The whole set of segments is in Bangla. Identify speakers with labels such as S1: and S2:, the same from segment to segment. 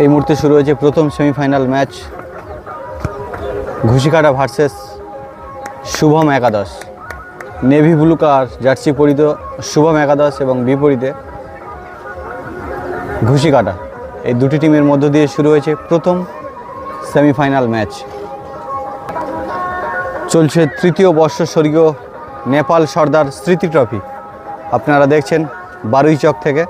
S1: এই মুহূর্তে শুরু হয়েছে প্রথম semifinal match Ghushikata versus Shubham একাদশ নেভি ব্লু জার্সি পরিত শুভম একাদশ এবং বিপরীতে ঘুষিকাটা এই দুটি টিমের মধ্য দিয়ে শুরু হয়েছে প্রথম সেমিফাইনাল ম্যাচ চলছে তৃতীয় বর্ষস্বর্গীয় নেপাল সর্দার স্মৃতি ট্রফি আপনারা দেখছেন বারুইচক থেকে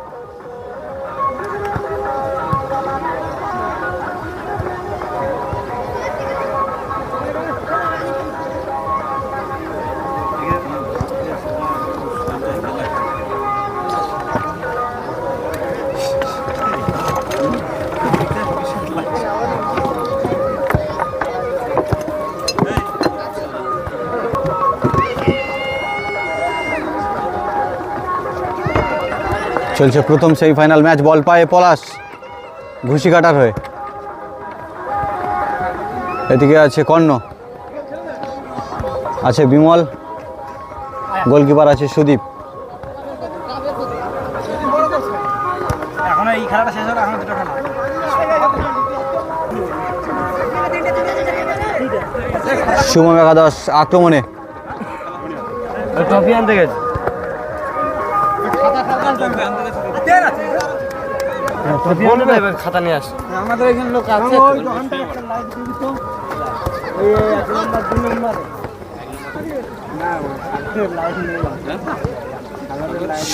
S1: চলছে প্রথম সেমিফাইনাল ম্যাচ বল পায়ে পলাশ ঘুষি কাটার হয়ে এদিকে আছে কর্ণ আছে বিমল গোলকিপার আছে সুদীপ শুভম একাদশ আক্রমণে ট্রফি আনতে গেছে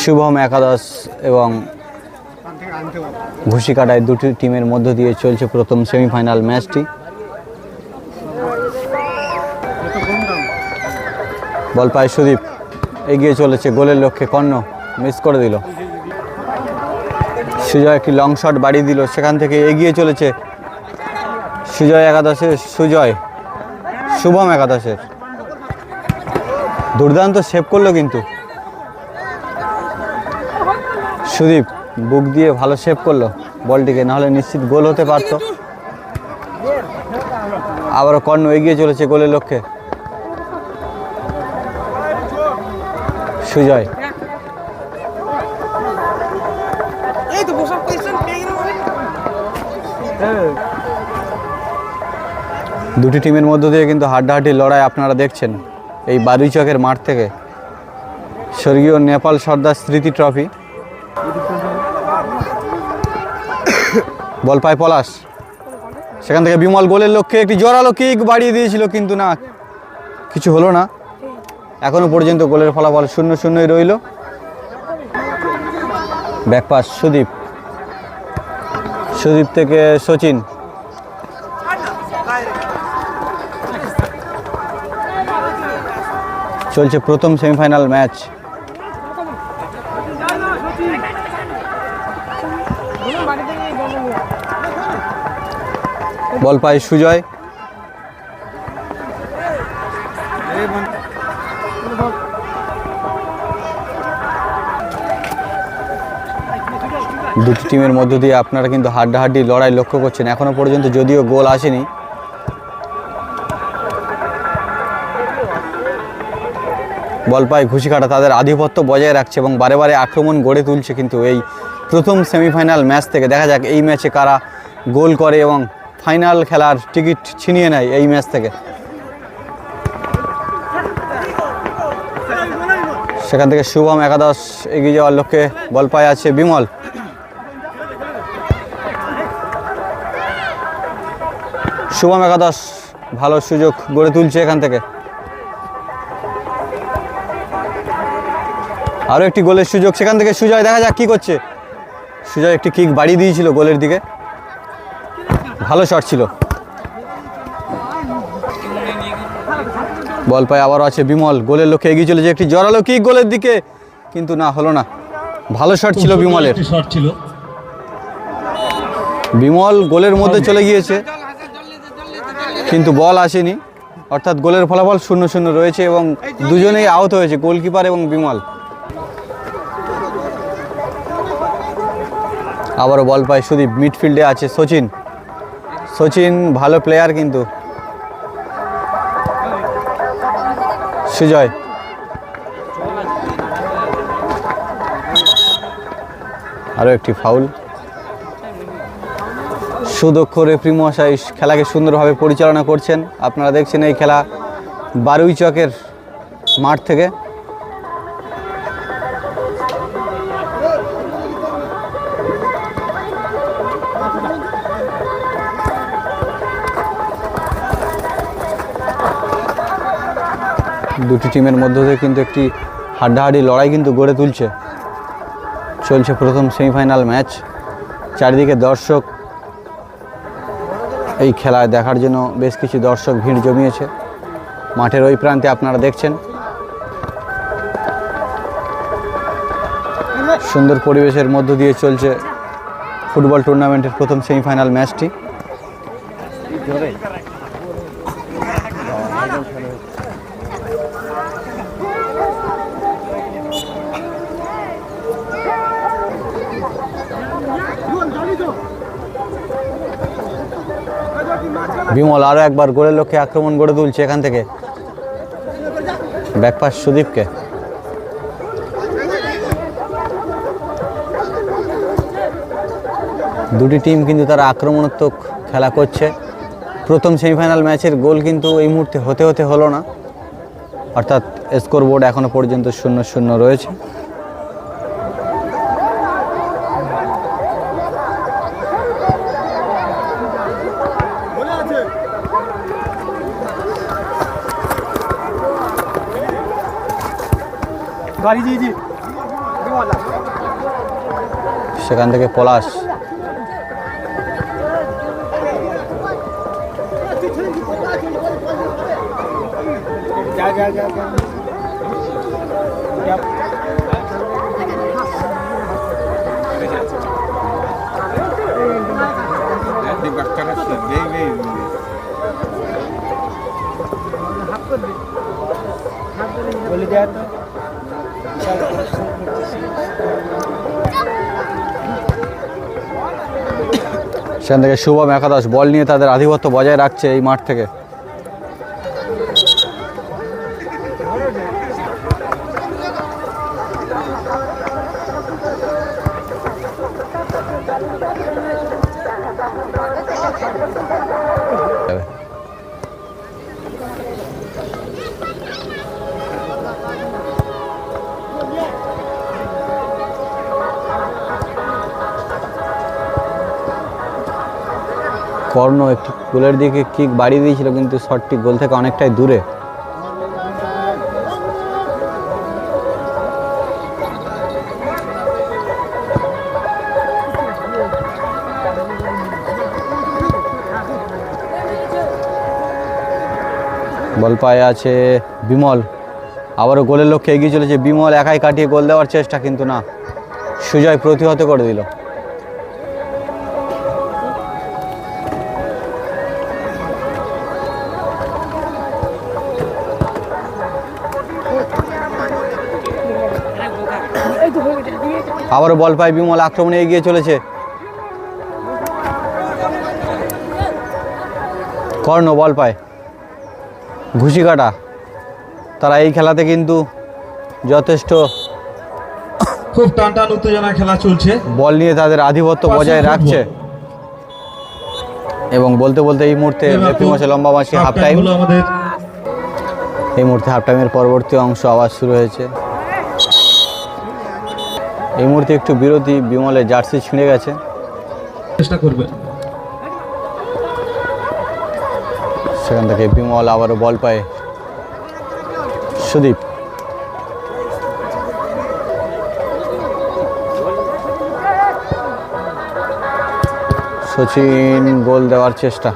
S1: শুভম একাদশ এবং কাটায় দুটি টিমের মধ্য দিয়ে চলছে প্রথম সেমিফাইনাল ম্যাচটি বল পায় সুদীপ এগিয়ে চলেছে গোলের লক্ষ্যে কর্ণ মিস করে দিল সুজয় একটি লং শট বাড়ি দিল সেখান থেকে এগিয়ে চলেছে সুজয় একাদশের সুজয় শুভম একাদশের দুর্দান্ত সেভ করলো কিন্তু সুদীপ বুক দিয়ে ভালো সেভ করলো বলটিকে নাহলে নিশ্চিত গোল হতে পারত আবার কর্ণ এগিয়ে চলেছে গোলের লক্ষ্যে সুজয় এই তো বসার পজিশন হ্যাঁ। দুটি টিমের মধ্য দিয়ে কিন্তু হাড্ডাহাড্ডি লড়াই আপনারা দেখছেন এই বারুইচকের মাঠ থেকে স্বর্গীয় নেপাল সর্দার স্মৃতি ট্রফি বল পায় পলাশ সেখান থেকে বিমল গোলের লক্ষ্যে একটি জোরালো কিক বাড়িয়ে দিয়েছিল কিন্তু না কিছু হলো না এখনও পর্যন্ত গোলের ফলাফল শূন্য শূন্যই রইল ব্যাকপাস সুদীপ সুদীপ থেকে সচিন চলছে প্রথম সেমিফাইনাল ম্যাচ বল পায় সুজয় দুটি টিমের মধ্য দিয়ে আপনারা কিন্তু হাড্ডাহাড্ডি লড়াই লক্ষ্য করছেন এখনও পর্যন্ত যদিও গোল আসেনি বল পায় ঘুষি কাটা তাদের আধিপত্য বজায় রাখছে এবং বারে বারে আক্রমণ গড়ে তুলছে কিন্তু এই প্রথম সেমিফাইনাল ম্যাচ থেকে দেখা যাক এই ম্যাচে কারা গোল করে এবং ফাইনাল খেলার টিকিট ছিনিয়ে নেয় এই ম্যাচ থেকে সেখান থেকে শুভম একাদশ এগিয়ে যাওয়ার লক্ষ্যে বল পায় আছে বিমল শুভম একাদশ ভালো সুযোগ গড়ে তুলছে এখান থেকে আরও একটি গোলের সুযোগ সেখান থেকে সুজয় দেখা যাক কী করছে সুজয় একটি কিক বাড়িয়ে দিয়েছিল গোলের দিকে ভালো শট ছিল বল পায় আবারও আছে বিমল গোলের লক্ষ্যে এগিয়ে চলেছে একটি জড়ালো কিক গোলের দিকে কিন্তু না হলো না ভালো শট ছিল বিমলের শট ছিল বিমল গোলের মধ্যে চলে গিয়েছে কিন্তু বল আসেনি অর্থাৎ গোলের ফলাফল শূন্য শূন্য রয়েছে এবং দুজনেই আউট হয়েছে গোলকিপার এবং বিমল আবারও বল পায় সুদীপ মিডফিল্ডে আছে সচিন সচিন ভালো প্লেয়ার কিন্তু সুজয় আরও একটি ফাউল সুদক্ষ রেফরি মহাশয় খেলাকে সুন্দরভাবে পরিচালনা করছেন আপনারা দেখছেন এই খেলা বারুই চকের মাঠ থেকে দুটি টিমের মধ্য থেকে কিন্তু একটি হাড্ডাহাড্ডি লড়াই কিন্তু গড়ে তুলছে চলছে প্রথম সেমিফাইনাল ম্যাচ চারিদিকে দর্শক এই খেলায় দেখার জন্য বেশ কিছু দর্শক ভিড় জমিয়েছে মাঠের ওই প্রান্তে আপনারা দেখছেন সুন্দর পরিবেশের মধ্য দিয়ে চলছে ফুটবল টুর্নামেন্টের প্রথম সেমিফাইনাল ম্যাচটি বিমল আরও একবার গোলের লক্ষ্যে আক্রমণ গড়ে তুলছে এখান থেকে ব্যাকপাস সুদীপকে দুটি টিম কিন্তু তারা আক্রমণাত্মক খেলা করছে প্রথম সেমিফাইনাল ম্যাচের গোল কিন্তু এই মুহূর্তে হতে হতে হলো না অর্থাৎ স্কোরবোর্ড এখনও পর্যন্ত শূন্য শূন্য রয়েছে গাড়ি দি দি সেখান থেকে পলাশ Jangan-jangan, সেখান থেকে শুভম একাদশ বল নিয়ে তাদের আধিপত্য বজায় রাখছে এই মাঠ থেকে কর্ণ একটি গোলের দিকে কিক বাড়িয়ে দিয়েছিল কিন্তু শটটি গোল থেকে অনেকটাই দূরে বল পায়ে আছে বিমল আবারও গোলের লক্ষ্যে এগিয়ে চলেছে বিমল একাই কাটিয়ে গোল দেওয়ার চেষ্টা কিন্তু না সুজয় প্রতিহত করে দিল আবারও বল পায় বিমল আক্রমণে এগিয়ে চলেছে কর্ণ বল পায় ঘুষি কাটা তারা এই খেলাতে কিন্তু যথেষ্ট
S2: খুব টান উত্তেজনা খেলা চলছে
S1: বল নিয়ে তাদের আধিপত্য বজায় রাখছে এবং বলতে বলতে এই মুহূর্তে মাসে লম্বা মাসি হাফ টাইম এই মুহূর্তে হাফ টাইমের পরবর্তী অংশ আবার শুরু হয়েছে এই মুহূর্তে একটু বিরতি বিমলের জার্সি ছিঁড়ে গেছে চেষ্টা করবেন সেখান থেকে বিমল আবারও বল পায় সুদীপ সচিন গোল দেওয়ার চেষ্টা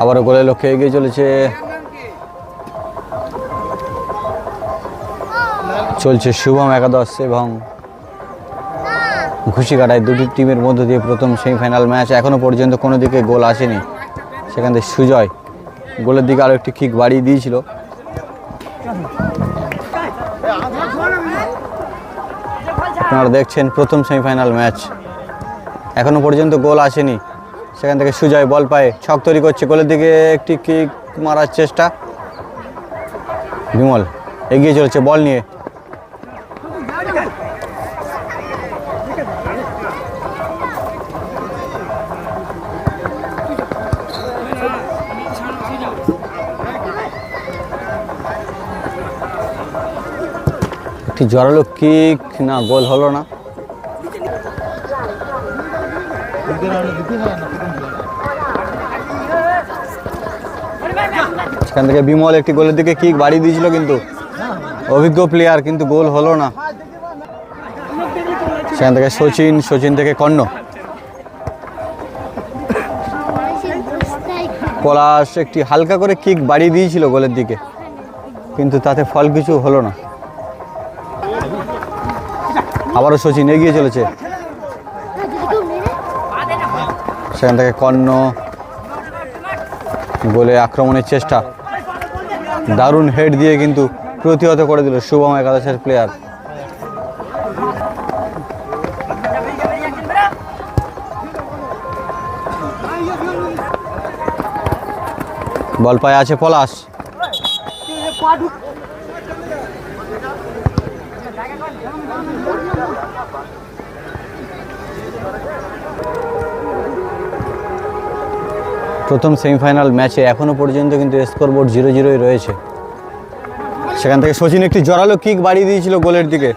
S1: আবারও গোলের লক্ষ্যে এগিয়ে চলেছে চলছে শুভম একাদশ এবং ঘুষি কাটায় দুটি টিমের মধ্য দিয়ে প্রথম সেমিফাইনাল ম্যাচ এখনও পর্যন্ত কোনো দিকে গোল আসেনি সেখান থেকে সুজয় গোলের দিকে আরও একটি কিক বাড়িয়ে দিয়েছিল আপনারা দেখছেন প্রথম সেমিফাইনাল ম্যাচ এখনও পর্যন্ত গোল আসেনি সেখান থেকে সুজয় বল পায় ছক তৈরি করছে গোলের দিকে একটি কিক মারার চেষ্টা বিমল এগিয়ে চলেছে বল নিয়ে একটি কিক না গোল হলো না সেখান থেকে বিমল একটি গোলের দিকে কিক বাড়িয়ে দিয়েছিল কিন্তু অভিজ্ঞ প্লেয়ার কিন্তু গোল হলো না সেখান থেকে সচিন সচিন থেকে কর্ণ পলাশ একটি হালকা করে কিক বাড়িয়ে দিয়েছিল গোলের দিকে কিন্তু তাতে ফল কিছু হলো না আবারও সচিন এগিয়ে চলেছে সেখান থেকে কর্ণ গোলে আক্রমণের চেষ্টা দারুণ হেড দিয়ে কিন্তু প্রতিহত করে দিল শুভম একাদশের প্লেয়ার বল পায় আছে পলাশ প্রথম সেমিফাইনাল ম্যাচে এখনও পর্যন্ত কিন্তু স্কোর বোর্ড জিরো জিরোই রয়েছে সেখান থেকে সচিন একটি জোরালো কিক বাড়িয়ে দিয়েছিল গোলের দিকে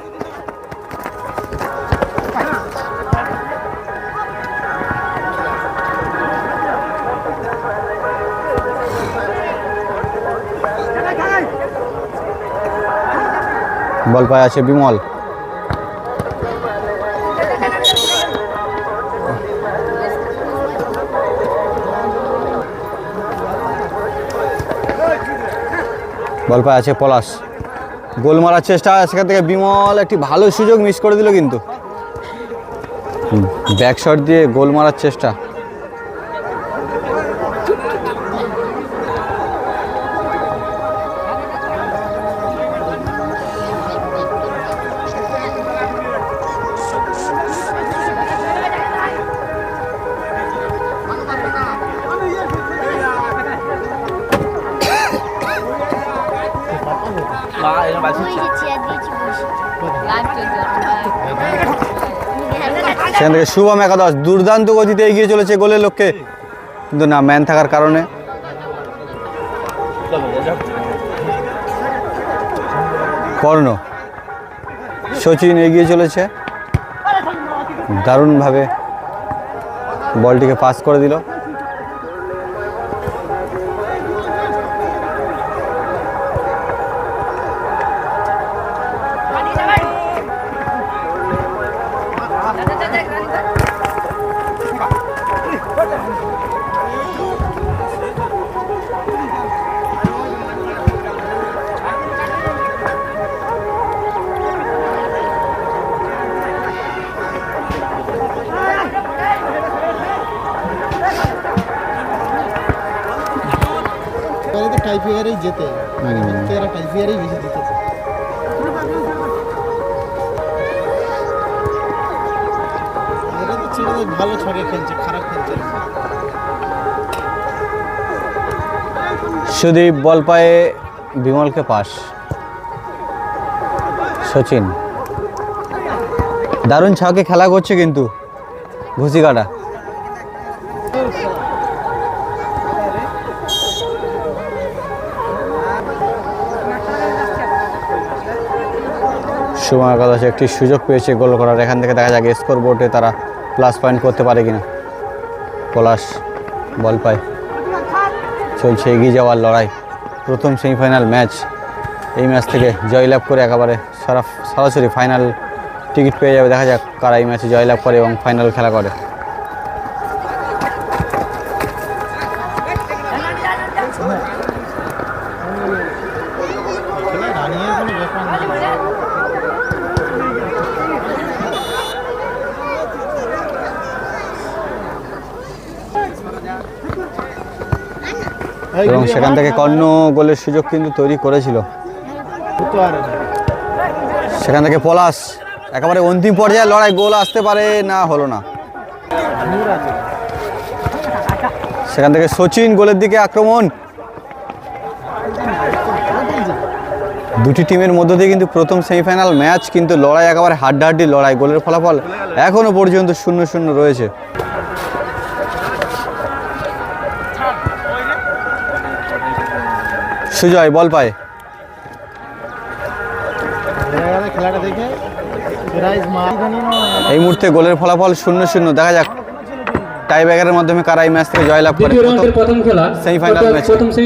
S1: বল পায় আছে বিমল গল্পায় আছে পলাশ গোল মারার চেষ্টা সেখান থেকে বিমল একটি ভালো সুযোগ মিস করে দিল কিন্তু ব্যাক দিয়ে গোল মারার চেষ্টা সেখান শুভম একাদশ দুর্দান্ত গতিতে এগিয়ে চলেছে গোলের লক্ষ্যে কিন্তু না ম্যান থাকার কারণে কর্ণ সচিন এগিয়ে চলেছে দারুণভাবে বলটিকে পাস করে দিল জেতে মানে, মানে। তেরাটাই জিয়ারই বেশি জিতেছে ভালো ছড়ে খেলছে খারাপ খেলছে সুদীপ বল পায়ে বিমলকে পাস সচিন দারুণ ছকে খেলা করছে কিন্তু ঘুষি কাটা শুভম একাদশ একটি সুযোগ পেয়েছে গোল করার এখান থেকে দেখা যাক স্কোর বোর্ডে তারা প্লাস পয়েন্ট করতে পারে কিনা পলাশ বল পায় চলছে এগিয়ে যাওয়ার লড়াই প্রথম সেমিফাইনাল ম্যাচ এই ম্যাচ থেকে জয়লাভ করে একেবারে সারা সরাসরি ফাইনাল টিকিট পেয়ে যাবে দেখা যাক কারা এই ম্যাচে জয়লাভ করে এবং ফাইনাল খেলা করে এবং সেখান থেকে কর্ণ গোলের সুযোগ কিন্তু তৈরি করেছিল সেখান থেকে পলাশ একেবারে অন্তিম পর্যায়ে লড়াই গোল আসতে পারে না হলো না সেখান থেকে সচিন গোলের দিকে আক্রমণ দুটি টিমের মধ্যে দিয়ে কিন্তু প্রথম সেমিফাইনাল ম্যাচ কিন্তু লড়াই একেবারে হাড্ডাহাড্ডি লড়াই গোলের ফলাফল এখনও পর্যন্ত শূন্য শূন্য রয়েছে সুজয় বল পায় এই মুহূর্তে গোলের ফলাফল শূন্য শূন্য দেখা যাক টাই মাধ্যমে কারা এই ম্যাচ থেকে জয়লাভ করে প্রথম সেমিফাইনাল ম্যাচ